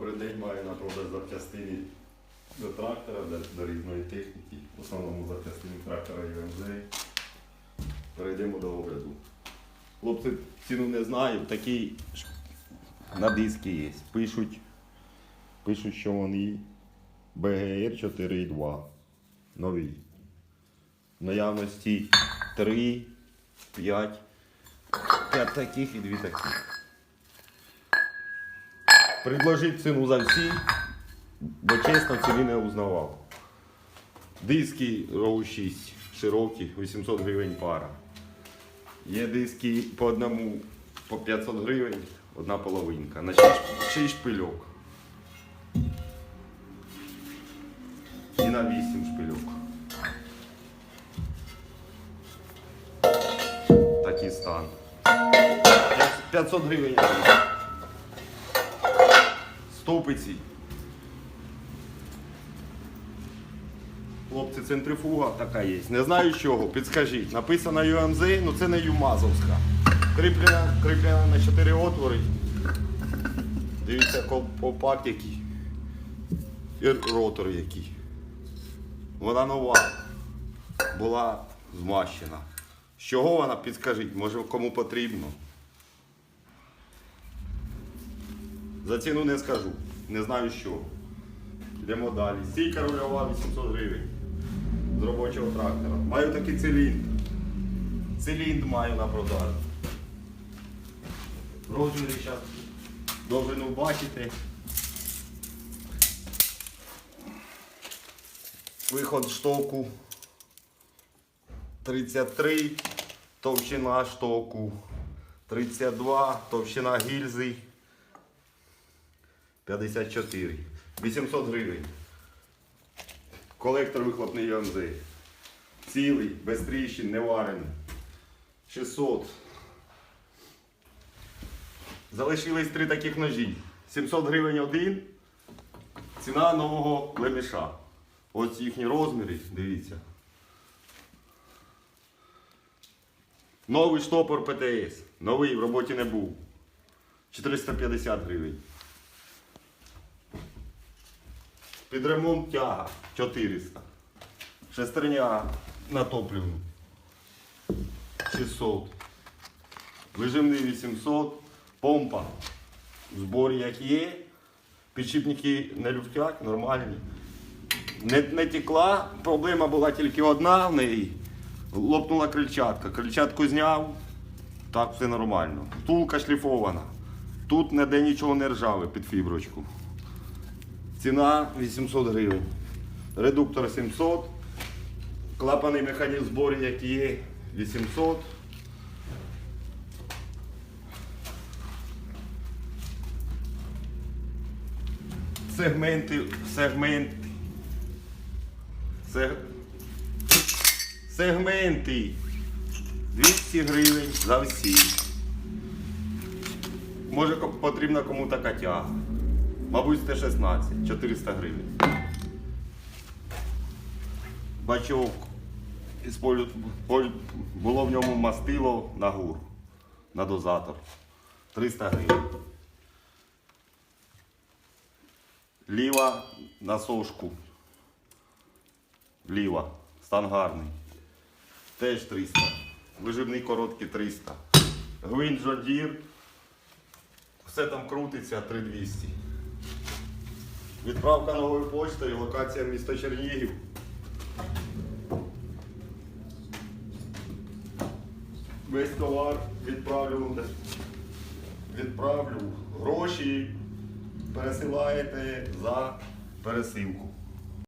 Добрий день, маю на продаж запчастини до трактора, до, до різної техніки. В основному запчастини трактора ЮМЗ. Перейдемо до огляду. Хлопці ціну не знаю, такі на диски є. Пишуть, пишуть, що вони БГР 4.2. Нові. В наявності 3, 5, 5 таких і 2 таких. Предложить ціну за всі, бо чесно ціни не узнавав. Диски RAW 6 широкі, 800 гривень пара. Є диски по одному по 500 гривень, одна половинка. На 6, 6 шпильок. І на 8 шпильок. Такий стан. 500 гривень. Стовпиці. Хлопці, центрифуга така є. Не знаю чого, підскажіть. Написано UMZ, ну це не Юмазовська. Кріплена, кріплена на 4 отвори. Дивіться, колпак який. І ротор який. Вона нова. Була змащена. З чого вона, підскажіть, може кому потрібно. За ціну не скажу. Не знаю що. Йдемо далі. Стійка рульова 800 гривень. З робочого трактора. Маю такий циліндр. Циліндр маю на продажу. Розміри зараз довжину бачите. Виход штоку 33, товщина штоку 32, товщина гільзи 54. 800 гривень. Колектор вихлопний ЮМЗ. Цілий, без тріщин, не варений. 600. Залишились три таких ножі. 700 гривень один. Ціна нового леміша. Ось їхні розміри, дивіться. Новий штопор ПТС. Новий в роботі не був. 450 гривень. Під ремонт тяга 400. Шестерня на топливну 600. Вижимний 800. Помпа. В зборі як є. Підшипники не люфтять, нормальні. Не, не текла, проблема була тільки одна в неї. Лопнула крильчатка. Крильчатку зняв. Так, все нормально. Втулка шліфована. Тут ніде нічого не ржаве під фіброчку. Ціна 800 гривень. Редуктор 700. Клапаний механізм збору, як є, 800. Сегменти, сегменти. Сег... Сегменти. 200 гривень за всі. Може потрібна кому така тяга. Мабуть, Т-16, 400 гривень. Бачок. Було в ньому мастило на гур, на дозатор. 300 гривень. Ліва на сошку. Ліва. Стан гарний. Теж 300. Виживний короткий 300. Гвинт Жодір. Все там крутиться 3200. Відправка новою почтою, локація міста Чернігів. Весь товар відправлю, відправлю гроші, пересилаєте за пересилку.